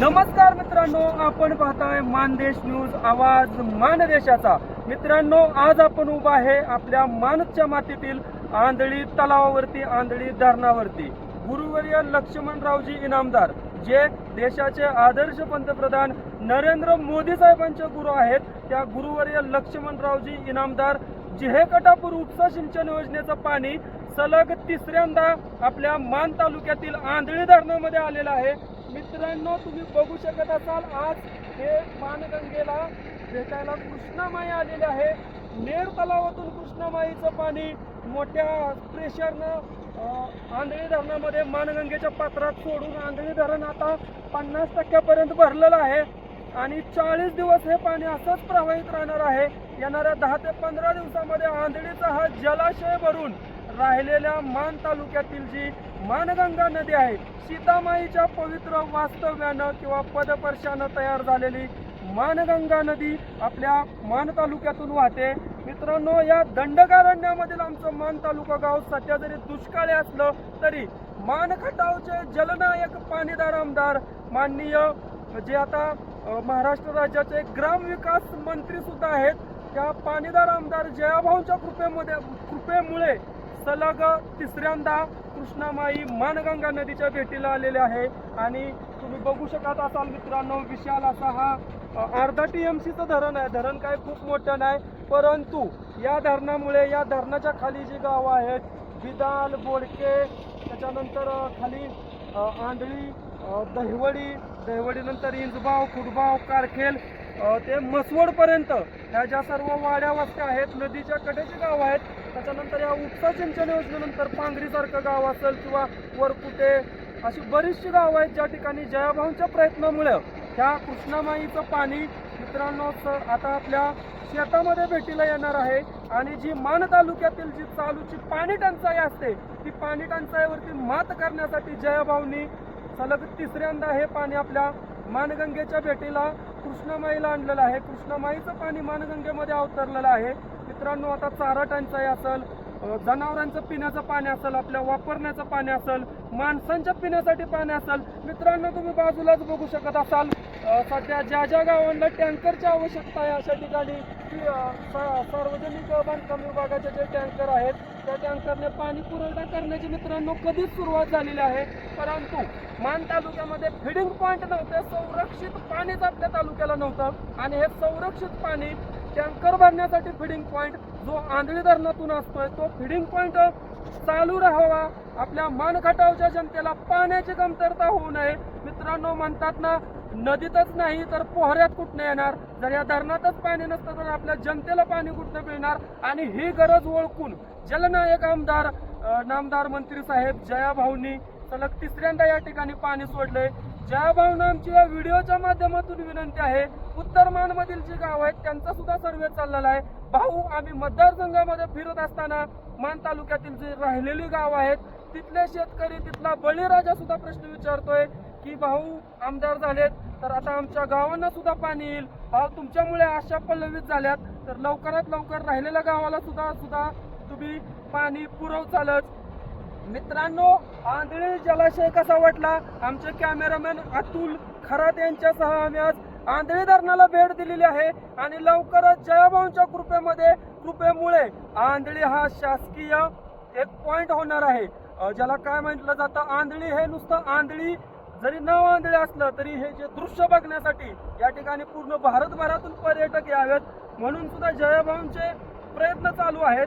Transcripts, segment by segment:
नमस्कार मित्रांनो आपण पाहताय मानदेश न्यूज आवाज मानदेशाचा. मित्रांनो आज आपण उभा आहे आपल्या मानच्या मातीतील आंधळी तलावावरती आंधळी धरणावरती. गुरुवर्य लक्ष्मणरावजी इनामदार जे देशाचे आदर्श पंतप्रधान नरेंद्र मोदी साहेबांचे गुरु आहेत त्या गुरुवर्य लक्ष्मणरावजी इनामदार जिहेकटापूर उपसा सिंचन योजनेचं पाणी सलग तिसऱ्यांदा आपल्या मान तालुक्यातील आंधळी धरणामध्ये आलेलं आहे. मित्रांनो तुम्ही बघू शकत असाल आज हे मानगंगेला भेटायला कृष्णामाई आलेले आहे. नेर तलावातून कृष्णामाईचं पाणी मोठ्या प्रेशरनं आंधळी धरणामध्ये मानगंगेच्या पात्रात सोडून आंधळी धरण आता पन्नास टक्क्यापर्यंत भरलेलं आहे. आणि चाळीस दिवस हे पाणी असंच प्रवाहित राहणार आहे. येणाऱ्या दहा ते पंधरा दिवसामध्ये आंधळीचा हा जलाशय भरून राहिलेल्या मान तालुक्यातील जी मानगंगा नदी आहे. सीतामाईच्या पवित्र वास्तव्यानं किंवा पदपर्शानं तयार झालेली मानगंगा नदी आपल्या मान तालुक्यातून वाहते. मित्रांनो या दंडकारण्यामधील आमचं मान तालुका गाव सध्या जरी दुष्काळी असलं तरी मानखटावचे जलनायक पाणीदार आमदार माननीय जे आता महाराष्ट्र राज्याचे ग्रामविकास मंत्री सुद्धा आहेत. त्या पाणीदार आमदार जयाभाऊंच्या कृपेमध्ये कृपेमुळे सलग तिसऱ्यांदा कृष्णामाई मानगंगा नदीच्या भेटीला आलेले आहे. आणि तुम्ही बघू शकत असाल मित्रांनो विशाल असा हा अर्धा टी एम सीचं धरण आहे. धरण काय खूप मोठं नाही परंतु या धरणामुळे या धरणाच्या खाली जी गावं आहेत बिदाल बोडके त्याच्यानंतर खाली आंधळी दहिवडी दहिवडीनंतर इंजबाव कुडबाव कारखेल ते मसवडपर्यंत ह्या ज्या सर्व वाड्या वस्त्या आहेत नदीच्या कडेची गावं आहेत त्याच्यानंतर या उपसा सिंचन योजनेनंतर पांगरीसारखं गाव असेल किंवा वरकुटे अशी बरीचशी गावं आहेत ज्या ठिकाणी जयाभाऊंच्या प्रयत्नामुळे ह्या कृष्णामाईचं पाणी मित्रांनो स- आता आपल्या शेतामध्ये भेटीला येणार आहे. आणि जी मान तालुक्यातील जी चालूची पाणी टंचाई असते ती पाणी टंचाईवरती मात करण्यासाठी जयाभाऊंनी सलग तिसऱ्यांदा हे पाणी आपल्या मानगंगेच्या भेटीला कृष्णामाईला आणलेलं आहे. कृष्णामाईचं पाणी मानगंगेमध्ये अवतरलेलं आहे. मित्रांनो आता चारा टंचाई असेल जनावरांचं पिण्याचं पाणी असेल आपल्या वापरण्याचं पाणी असेल माणसांच्या पिण्यासाठी पाणी असेल मित्रांनो तुम्ही बाजूलाच बघू शकत असाल सध्या ज्या ज्या गावांना टँकरची आवश्यकता आहे अशा ठिकाणी सार्वजनिक बांधकाम विभागाचे जे टँकर आहेत त्या टँकरने पाणी पुरवठा करण्याची मित्रांनो कधीच सुरुवात झालेली आहे. परंतु मान तालुक्यामध्ये फिडिंग पॉईंट नव्हते संरक्षित पाणीच आपल्या तालुक्याला नव्हतं. आणि हे संरक्षित पाणी टँकर भरण्यासाठी फिडिंग पॉईंट जो आंधळी धरणातून असतोय तो फिडिंग पॉईंट चालू राहावा. आपल्या मानखटावच्या जनतेला पाण्याची कमतरता होऊ नये. मित्रांनो म्हणतात ना नदीतच नाही तर पोहऱ्यात कुठनं येणार? जर या धरणातच पाणी नसतं तर आपल्या जनतेला पाणी कुठनं मिळणार? आणि ही गरज ओळखून जलनायक आमदार नामदार मंत्री साहेब जया भाऊंनी सलग तिसऱ्यांदा या ठिकाणी पाणी ज्या भावना आमची या व्हिडिओच्या माध्यमातून विनंती आहे उत्तर मानमधील जी गाव आहेत त्यांचा सुद्धा सर्वे चाललेला आहे. भाऊ आम्ही मतदारसंघामध्ये फिरत असताना मान तालुक्यातील जी राहिलेली गाव आहेत तिथले शेतकरी तिथला बळीराजा सुद्धा प्रश्न विचारतोय की भाऊ आमदार झालेत तर आता आमच्या गावांना सुद्धा पाणी येईल. भाऊ तुमच्यामुळे आशा पल्लवित झाल्यात तर लवकरात लवकर राहिलेल्या गावाला सुद्धा सुद्धा तुम्ही पाणी पुरवचालच. मित्रांनो आंधळी जलाशय कसा वाटला? आमचे कॅमेरामॅन अतुल खरात यांच्यासह आम्ही आज आंधळी धरणाला भेट दिलेली आहे. आणि लवकरच जयाभाऊंच्या कृपेमध्ये कृपेमुळे आंधळी हा शासकीय एक पॉइंट होणार आहे. ज्याला काय म्हटलं जातं? आंधळी हे नुसतं आंधळी जरी नाव आंधळी असलं तरी हे जे दृश्य बघण्यासाठी या ठिकाणी पूर्ण भारतभरातून पर्यटक यावेत. म्हणून सुद्धा जयाभाऊंचे प्रयत्न चालू आहेत.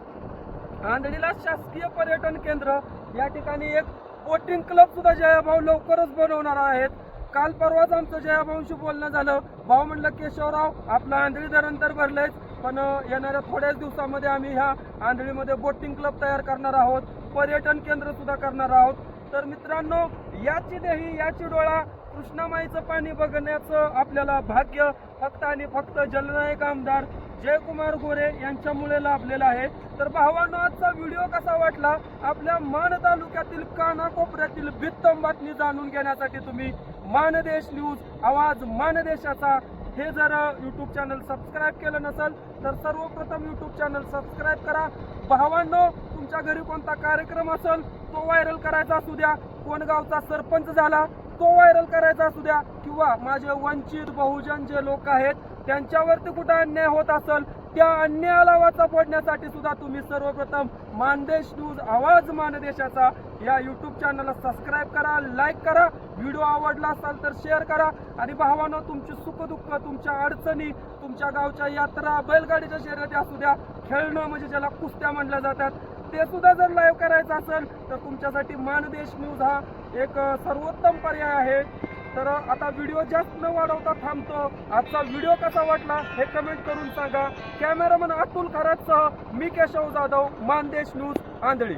आंधळीला शासकीय पर्यटन केंद्र. या ठिकाणी एक बोटिंग क्लब सुद्धा जयाभाऊ लवकरच बनवणार आहेत. काल परवाच आमचं जयाभाऊंशी बोलणं झालं. भाऊ म्हणलं केशवराव आपलं आंधळी धरण तर भरलंयच पण येणाऱ्या थोड्याच दिवसामध्ये आम्ही ह्या आंधळीमध्ये बोटिंग क्लब तयार करणार आहोत. पर्यटन केंद्र सुद्धा करणार आहोत. तर मित्रांनो याची देही याची डोळा कृष्णामाईचं पाणी बघण्याचं आपल्याला भाग्य. फक्त आणि फक्त जलनायक आमदार जयकुमार गोरे यांच्यामुळे लाभलेला आहे. तर भावांनो आजचा व्हिडिओ कसा वाटला? आपल्या मान तालुक्यातील कानाकोपऱ्यातील भित्तम बातमी जाणून घेण्यासाठी तुम्ही मानदेश न्यूज आवाज मानदेशाचा. हे जर यूट्यूब चॅनल सबस्क्राईब केलं नसेल तर सर्वप्रथम यूट्यूब चॅनल सबस्क्राईब करा. भावांनो तुमच्या घरी कोणता कार्यक्रम असेल तो व्हायरल करायचा असू द्या. कोण गावचा सरपंच झाला तो व्हायरल करायचा असू द्या किंवा माझे वंचित बहुजन जे लोक आहेत त्यांच्यावरती कुठं अन्याय होत असेल त्या अन्यायाला वाचा फोडण्यासाठी सुद्धा तुम्ही सर्वप्रथम मानदेश न्यूज आवाज मानदेशाचा या यूट्यूब चॅनलला सबस्क्राईब करा लाईक करा व्हिडिओ आवडला असाल तर शेअर करा. आणि भावानं तुमची सुखदुःख तुमच्या अडचणी तुमच्या गावच्या यात्रा बैलगाडीच्या शर्यती असू द्या खेळणं म्हणजे ज्याला कुस्त्या म्हणल्या जातात ते सुद्धा जर लाईव्ह करायचं असेल तर तुमच्यासाठी मानदेश न्यूज हा एक सर्वोत्तम पर्याय आहे. तर आता व्हिडिओ जास्त न वाढवता थांबतो. आजचा व्हिडिओ कसा वाटला हे कमेंट करून सांगा. कॅमेरामन अतुल खरातसह मी केशव जाधव मानदेश न्यूज आंधळी.